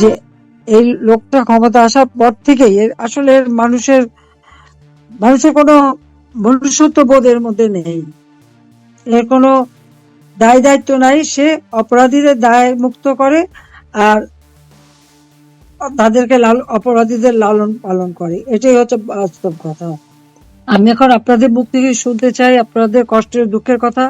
যে এই লোকটা ক্ষমতা আসার পর থেকেই আসলে মানুষের মানুষের কোনো মনুষ্যত্ব বোধের মধ্যে নেই। এর কোনো দায় দায়িত্ব নাই, সে অপরাধীদের দায় মুক্ত করে আর তাদেরকে লাল, অপরাধীদের লালন পালন করে। এটাই হচ্ছে বাস্তব কথা। আমি এখন আপনাদের মুখ থেকে শুনতে চাই, আপনাদের কষ্টের দুঃখের কথা।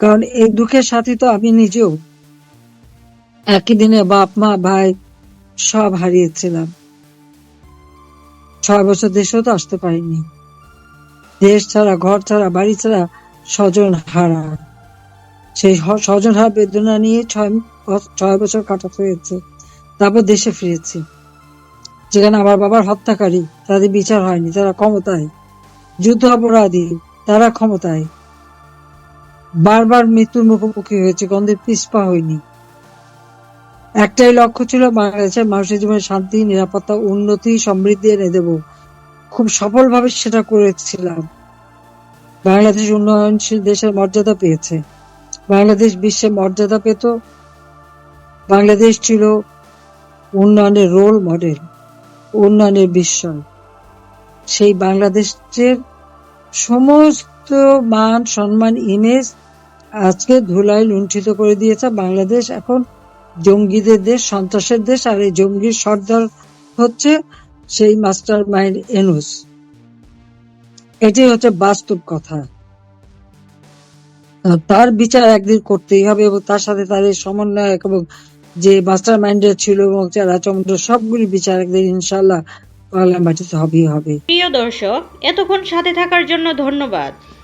কারণ এই দুঃখের সাথে তো আমি নিজেও একই দিনে বাপ, মা, ভাই সব হারিয়েছিলাম। ছয় বছর দেশেও তো আসতে পারিনি। দেশ ছাড়া, ঘর ছাড়া, বাড়ি ছাড়া স্বজন হারা। সেই স্বজন হারা বেদনা নিয়ে ছয় ছয় বছর কাটাতে হয়েছে। তারপর দেশে ফিরেছি। যেখানে আমার বাবার হত্যাকারী, তাদের বিচার হয়নি, তারা ক্ষমতায়। যুদ্ধ অপরাধী, তারা ক্ষমতায়। বারবার মৃত্যুর মুখোমুখি হয়েছে, গন্ধে পিসপা হয়নি একটাই লক্ষ্য ছিল বাংলাদেশের মানুষের জীবনে শান্তি, নিরাপত্তা, উন্নতি, সমৃদ্ধি এনে দেব। খুব সফলভাবে সেটা করেছিলাম। বাংলাদেশ উন্নয়নশীল দেশের মর্যাদা পেয়েছে। বাংলাদেশ বিশ্বে মর্যাদা পেত। বাংলাদেশ ছিল উন্নয়নের রোল মডেল উন্নয়নের বিস্ময় সেই বাংলাদেশের সমস্ত মান, সম্মান ইমেজ আজকে ধুলায় লুণ্ঠিত করে দিয়েছে বাংলাদেশ। এখন জঙ্গিদের দেশ, সন্ত্রাসের দেশ, আর এই জঙ্গির সর্দার হচ্ছে সেই মাস্টার মাইন্ড এনুস। এটাই হচ্ছে বাস্তব কথা। তার বিচার একদিন করতেই হবে এবং তার সাথে তার এই সমন্বয়ক এবং যে মাস্টার মাইন্ডের ছিল এবং যারা সবগুলি বিচার একদিন ইনশাল্লাহ মাটিতে হবেই হবে। প্রিয় দর্শক, এতক্ষণ সাথে থাকার জন্য ধন্যবাদ।